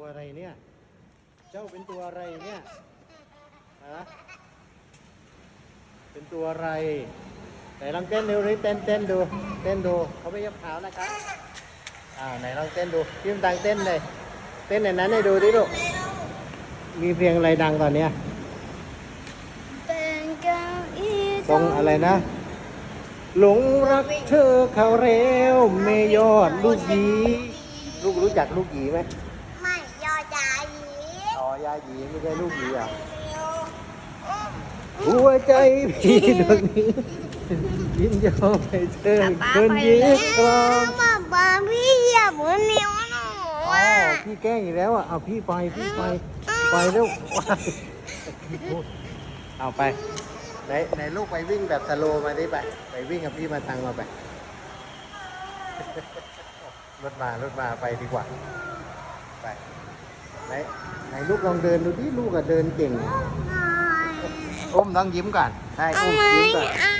ตัวอะไรเนี่ย เจ้าเป็นตัวอะไรเนี่ยฮะเป็นตัวอะไรไหนลองเต้นดูดิเต้นเต้นดู เต้นดูเขาไม่ยับเท้านะครับอ่าไหนลองเต้นดูพี่มตังเต้นเลยเต้นในนั้นให้ดูดิลูกมีเพลงอะไรดังตอนเนี้ยเป็นเก้าอี้ตรงอะไรนะ หลงรักเธอเขาเร็วเมยอดลูกหยีลูกรู้จักลูกหยีไหม ยาหยีไม่ใช่ลูกหยีอะหัวใจพี่ดวงนี้ยินยอมให้เธอคืนยีครองมาบ้าพี่เหยียบหัวนิ้วหนูอ๋ออะพี่แกล้งอีกแล้วอะเอาพี่ไปพี่ไปไปเร็วเอาไปไหนไหนลูกไปวิ่งแบบสโลว์มาดิไปไปวิ่งกับพี่มาตังมาไปรถมารถมาไปดีกว่า ไปไหน ไหนลูกลองเดินดูดิลูกอะเดินเก่ง อุ้มต้องยิ้มก่อนใช่เอาอุ้มไหมยิ้มก่อนอะ